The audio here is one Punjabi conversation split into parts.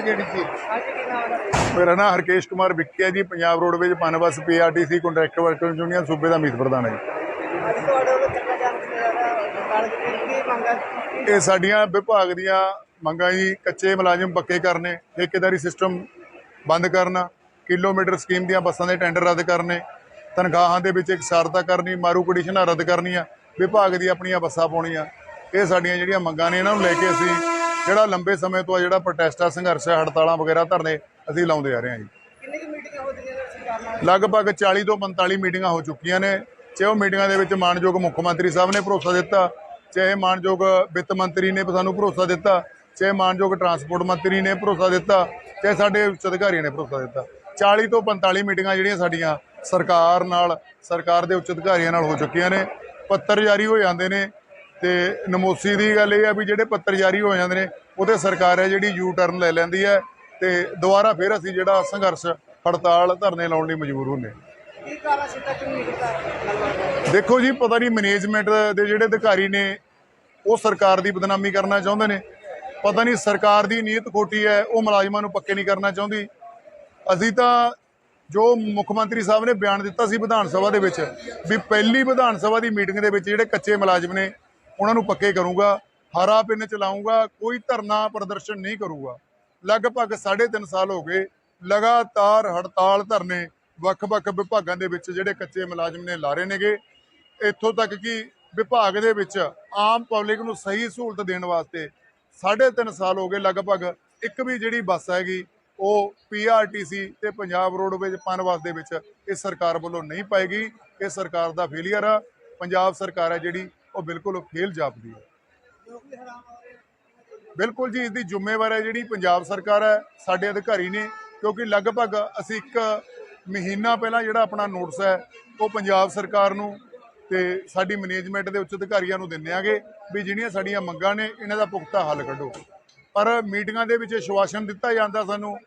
ਕੀ ਨਾਮ ਹੈ ਮੇਰਾ ਨਾਮ ਹਰਕੇਸ਼ ਕੁਮਾਰ ਵਿੱਕੀ ਹੈ ਜੀ Punjab roadways Punbus PRTC contractor worker union ਸੂਬੇ ਦਾ ਮੀਤ ਪ੍ਰਧਾਨ ਹੈ ਜੀ। ਇਹ ਸਾਡੀਆਂ ਵਿਭਾਗ ਦੀਆਂ ਮੰਗਾਂ ਜੀ ਕੱਚੇ ਮੁਲਾਜ਼ਮ ਪੱਕੇ ਕਰਨੇ ਠੇਕੇਦਾਰੀ ਸਿਸਟਮ ਬੰਦ ਕਰਨਾ ਕਿਲੋਮੀਟਰ ਸਕੀਮ ਦੀਆਂ ਬੱਸਾਂ ਦੇ ਟੈਂਡਰ ਰੱਦ ਕਰਨੇ ਤਨਖਾਹਾਂ ਦੇ ਵਿੱਚ ਇਕਸਾਰਤਾ ਕਰਨੀ ਮਾਰੂ ਕੰਡੀਸ਼ਨਾਂ ਰੱਦ ਕਰਨੀਆਂ ਵਿਭਾਗ ਦੀ ਆਪਣੀਆਂ ਬੱਸਾਂ ਪਾਉਣੀਆਂ ਇਹ ਸਾਡੀਆਂ ਜਿਹੜੀਆਂ ਮੰਗਾਂ ਨੇ ਇਹਨਾਂ ਨੂੰ ਲੈ ਕੇ ਅਸੀਂ ਜਿਹੜਾ ਲੰਬੇ ਸਮੇਂ ਤੋਂ ਆ ਜਿਹੜਾ ਪ੍ਰੋਟੈਸਟ ਆ ਸੰਘਰਸ਼ ਆ ਹੜਤਾਲਾਂ ਵਗੈਰਾ ਧਰਨੇ ਅਸੀਂ ਲਾਉਂਦੇ ਆ ਰਹੇ ਹਾਂ ਜੀ। ਕਿੰਨੀ ਕੁ ਮੀਟਿੰਗਾਂ ਹੋ ਚੁੱਕੀਆਂ ਨੇ ਸਰਕਾਰ ਨਾਲ ਲਗਭਗ 40 ਤੋਂ 45 ਮੀਟਿੰਗਾਂ ਹੋ ਚੁੱਕੀਆਂ ਨੇ ਚਾਹੇ ਉਹ ਮੀਟਿੰਗਾਂ ਦੇ ਵਿੱਚ ਮਾਨਯੋਗ ਮੁੱਖ ਮੰਤਰੀ ਸਾਹਿਬ ਨੇ ਭਰੋਸਾ ਦਿੱਤਾ ਚਾਹੇ ਮਾਨਯੋਗ ਵਿੱਤ ਮੰਤਰੀ ਨੇ ਸਾਨੂੰ ਭਰੋਸਾ ਦਿੱਤਾ ਚਾਹੇ ਮਾਨਯੋਗ ਟਰਾਂਸਪੋਰਟ ਮੰਤਰੀ ਨੇ ਭਰੋਸਾ ਦਿੱਤਾ ਚਾਹੇ ਸਾਡੇ ਉੱਚ ਅਧਿਕਾਰੀਆਂ ਨੇ ਭਰੋਸਾ ਦਿੱਤਾ। 40 ਤੋਂ 45 ਮੀਟਿੰਗਾਂ ਜਿਹੜੀਆਂ ਸਾਡੀਆਂ ਸਰਕਾਰ ਨਾਲ ਸਰਕਾਰ ਦੇ ਉੱਚ ਅਧਿਕਾਰੀਆਂ ਨਾਲ ਹੋ ਚੁੱਕੀਆਂ ਨੇ ਪੱਤਰ ਜਾਰੀ ਹੋ ਜਾਂਦੇ ਨੇ ਤੇ ਨਮੋਸੀ ਦੀ ਗੱਲ ਇਹ ਆ ਵੀ ਜਿਹੜੇ ਪੱਤਰ ਜਾਰੀ ਹੋ ਜਾਂਦੇ ਨੇ ਉਹਦੇ ਸਰਕਾਰ ਹੈ ਜਿਹੜੀ ਯੂ ਟਰਨ ਲੈ ਲੈਂਦੀ ਹੈ ਤੇ ਦੁਬਾਰਾ ਫਿਰ ਅਸੀਂ ਜਿਹੜਾ ਸੰਘਰਸ਼ ਹੜਤਾਲ ਧਰਨੇ ਲਾਉਣ ਲਈ ਮਜਬੂਰ ਹੁੰਦੇ ਹਾਂ। ਕੀ ਕਾਰਨ ਸੀ ਤੱਕ ਨਹੀਂ ਕੀਤਾ? ਗੱਲਬਾਤ ਦੇਖੋ ਜੀ ਪਤਾ ਨਹੀਂ ਮੈਨੇਜਮੈਂਟ ਦੇ ਜਿਹੜੇ ਅਧਿਕਾਰੀ ਨੇ ਉਹ ਸਰਕਾਰ ਦੀ ਬਦਨਾਮੀ ਕਰਨਾ ਚਾਹੁੰਦੇ ਨੇ। ਪਤਾ ਨਹੀਂ ਸਰਕਾਰ ਦੀ ਨੀਅਤ ਖੋਟੀ ਹੈ ਉਹ ਮੁਲਾਜ਼ਮਾਂ ਨੂੰ ਪੱਕੇ ਨਹੀਂ ਕਰਨਾ ਚਾਹੁੰਦੀ। ਅਸੀਂ ਤਾਂ ਜੋ ਮੁੱਖ ਮੰਤਰੀ ਸਾਹਿਬ ਨੇ ਬਿਆਨ ਦਿੱਤਾ ਸੀ ਵਿਧਾਨ ਸਭਾ ਦੇ ਵਿੱਚ ਵੀ ਪਹਿਲੀ ਵਿਧਾਨ ਸਭਾ ਦੀ ਮੀਟਿੰਗ ਦੇ ਵਿੱਚ ਜਿਹੜੇ ਕੱਚੇ ਮੁਲਾਜ਼ਮ ਨੇ ਉਹਨਾਂ ਨੂੰ ਪੱਕੇ ਕਰੂੰਗਾ, ਹਰਾ ਪਿੰਨ ਚਲਾਉਂਗਾ ਕੋਈ ਧਰਨਾ ਪ੍ਰਦਰਸ਼ਨ ਨਹੀਂ ਕਰੂੰਗਾ। ਲਗਭਗ 3.5 ਸਾਲ ਹੋ ਗਏ, ਲਗਾਤਾਰ ਹੜਤਾਲ ਧਰਨੇ ਵੱਖ-ਵੱਖ ਵਿਭਾਗਾਂ ਦੇ ਵਿੱਚ ਜਿਹੜੇ ਕੱਚੇ ਮੁਲਾਜ਼ਮ ਨੇ ਲਾ ਰਹੇ ਨੇਗੇ। ਇੱਥੋਂ ਤੱਕ ਕਿ ਵਿਭਾਗ ਦੇ ਵਿੱਚ ਆਮ ਪਬਲਿਕ ਨੂੰ ਸਹੀ ਸਹੂਲਤ ਦੇਣ ਵਾਸਤੇ 3.5 ਸਾਲ ਹੋ ਗਏ, ਲਗਭਗ ਇੱਕ ਵੀ ਜਿਹੜੀ ਬੱਸ ਹੈਗੀ, ਉਹ ਪੀਆਰਟੀਸੀ ਤੇ ਪੰਜਾਬ ਰੋਡਵੇਜ ਪਨਵਾਸ ਦੇ ਵਿੱਚ ਇਸ ਸਰਕਾਰ ਵੱਲੋਂ ਨਹੀਂ ਪਾਏਗੀ। ਇਹ ਸਰਕਾਰ ਦਾ ਫੇਲੀਅਰ ਆ। ਪੰਜਾਬ ਸਰਕਾਰ ਹੈ ਜਿਹੜੀ ਉਹ ਬਿਲਕੁਲ ਫੇਲ ਜਾਪਦੀ ਹੈ। ਬਿਲਕੁਲ ਜੀ ਇਸ ਦੀ ਜ਼ਿੰਮੇਵਾਰ ਹੈ ਜਿਹੜੀ ਪੰਜਾਬ ਸਰਕਾਰ ਹੈ, ਸਾਡੇ ਅਧਿਕਾਰੀ ਨੇ, ਕਿਉਂਕਿ ਲਗਭਗ ਅਸੀਂ ਇੱਕ ਮਹੀਨਾ ਪਹਿਲਾਂ ਜਿਹੜਾ ਆਪਣਾ ਨੋਟਿਸ ਹੈ, ਉਹ ਪੰਜਾਬ ਸਰਕਾਰ ਨੂੰ ਤੇ ਸਾਡੀ ਮੈਨੇਜਮੈਂਟ ਦੇ ਉੱਚ ਅਧਿਕਾਰੀਆਂ ਨੂੰ ਦਿੰਦੇ ਆਗੇ ਵੀ ਜਿਹੜੀਆਂ ਸਾਡੀਆਂ ਮੰਗਾਂ ਨੇ, ਇਹਨਾਂ ਦਾ ਪੁਖਤਾ ਹੱਲ ਕੱਢੋ। ਪਰ ਮੀਟਿੰਗਾਂ ਦੇ ਵਿੱਚ ਸ਼ਵਾਸਨ ਦਿੱਤਾ ਜਾਂਦਾ ਸਾਨੂੰ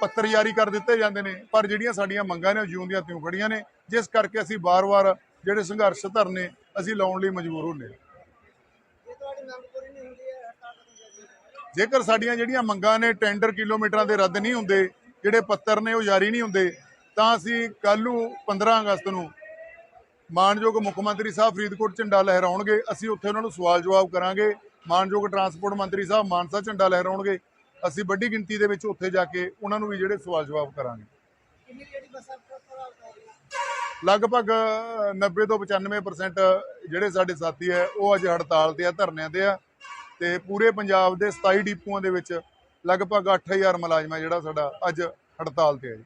ਪੱਤਰ ਜਾਰੀ ਕਰ ਦਿੱਤੇ ਜਾਂਦੇ ਨੇ, ਪਰ ਜਿਹੜੀਆਂ ਸਾਡੀਆਂ ਮੰਗਾਂ ਨੇ, ਉਹ ਜਿਉਂ ਦੀਆਂ ਤਿਉਂ ਖੜੀਆਂ ਨੇ, ਜਿਸ ਕਰਕੇ ਅਸੀਂ ਵਾਰ-ਵਾਰ ਜਿਹੜੇ ਸੰਘਰਸ਼ ਧਰਨੇ ਅਸੀਂ ਲਾਉਣ ਲਈ ਮਜਬੂਰ ਹੁੰਦੇ ਹਾਂ। ਜੇਕਰ ਸਾਡੀਆਂ ਜਿਹੜੀਆਂ ਮੰਗਾਂ ਨੇ ਟੈਂਡਰ ਕਿਲੋਮੀਟਰਾਂ ਦੇ ਰੱਦ ਨਹੀਂ ਹੁੰਦੇ, ਜਿਹੜੇ ਪੱਤਰ ਨੇ ਉਹ ਜਾਰੀ ਨਹੀਂ ਹੁੰਦੇ, ਤਾਂ ਅਸੀਂ ਕੱਲ ਨੂੰ 15 ਅਗਸਤ ਨੂੰ ਮਾਨਯੋਗ ਮੁੱਖ ਮੰਤਰੀ ਸਾਹਿਬ ਫਰੀਦਕੋਟ ਝੰਡਾ ਲਹਿਰਾਉਣਗੇ। ਅਸੀਂ ਉੱਥੇ ਉਹਨਾਂ ਨੂੰ ਸਵਾਲ ਜਵਾਬ ਕਰਾਂਗੇ। ਮਾਨਯੋਗ ਟਰਾਂਸਪੋਰਟ ਮੰਤਰੀ ਸਾਹਿਬ ਮਾਨਸਾ ਝੰਡਾ ਲਹਿਰਾਉਣਗੇ। ਅਸੀਂ ਵੱਡੀ ਗਿਣਤੀ ਦੇ ਵਿੱਚ ਉੱਥੇ ਜਾ ਕੇ ਉਹਨਾਂ ਨੂੰ ਵੀ ਜਿਹੜੇ ਸਵਾਲ ਜਵਾਬ ਕਰਾਂਗੇ। ਕਿੰਨੀ ਜਿਹੜੀ ਬੱਸਾਂ ਲਗਭਗ 90 ਤੋਂ 95% ਜਿਹੜੇ ਸਾਡੇ ਸਾਥੀ ਹੈ, ਉਹ ਅੱਜ ਹੜਤਾਲ ਤੇ ਆ, ਧਰਨਿਆਂ ਤੇ ਆ। ਤੇ ਪੂਰੇ ਪੰਜਾਬ ਦੇ 27 ਡਿਪੂਆਂ ਦੇ ਵਿੱਚ ਲਗਭਗ 8000 ਮੁਲਾਜ਼ਮ ਹੈ ਜਿਹੜਾ ਸਾਡਾ ਅੱਜ ਹੜਤਾਲ ਤੇ ਹੈ ਜੀ।